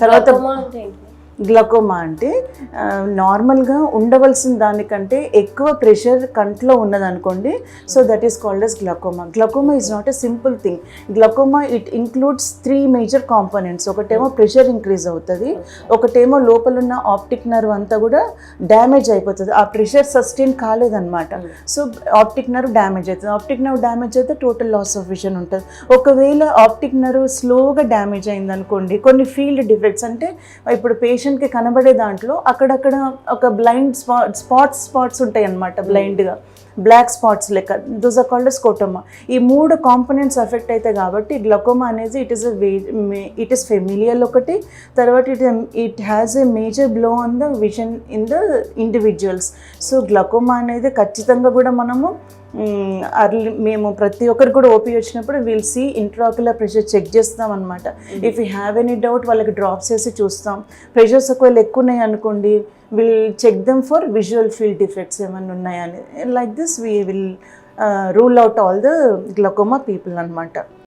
తర్వాత గ్లకోమా అంటే నార్మల్గా ఉండవలసిన దానికంటే ఎక్కువ ప్రెషర్ కంట్లో ఉన్నదనుకోండి so that is called as glaucoma. Glaucoma is not a simple thing. Glaucoma it includes three major components. ఒకటేమో ప్రెషర్ ఇంక్రీజ్ అవుతుంది ఒకటేమో లోపల ఉన్న ఆప్టిక్ నర్వ్ అంతా కూడా డ్యామేజ్ అయిపోతుంది. ఆ ప్రెషర్ సస్టైన్ కాలేదన్నమాట. సో ఆప్టిక్ నర్వ్ డ్యామేజ్ అవుతుంది ఆప్టిక్ నర్వ్ డ్యామేజ్ అయితే టోటల్ లాస్ ఆఫ్ విజన్ ఉంటుంది. ఒకవేళ ఆప్టిక్ నర్వ్ స్లోగా డ్యామేజ్ అయిందనుకోండి కొన్ని ఫీల్డ్ డిఫెక్ట్స్ అంటే ఇప్పుడు పేషెంట్కి కనబడే దాంట్లో అక్కడక్కడ ఒక బ్లైండ్ స్పాట్ స్పాట్స్ స్పాట్స్ ఉంటాయి అన్నమాట బ్లైండ్గా బ్లాక్ స్పాట్స్ లెక్క దోస్ ఆర్ కాల్డ్ స్కోటమా ఈ మూడు కాంపోనెంట్స్ ఎఫెక్ట్ అవుతాయి కాబట్టి గ్లకోమా అనేది it is it is familial ఒకటి. తర్వాత it it has a major blow on the vision in the individuals so glaucoma అనేది ఖచ్చితంగా కూడా మనము అర్లీ మేము ప్రతి ఒక్కరికి కూడా ఓపీ వచ్చినప్పుడు will see intraocular pressure check చేస్తాం అనమాట if you have any doubt వాళ్ళకి డ్రాప్స్ వేసి చూస్తాం. ప్రెషర్స్ ఒకవేళ ఎక్కువ ఉన్నాయి అనుకోండి will check them for visual field defects ఏమైనా ఉన్నాయని like this we will rule out all the glaucoma people అనమాట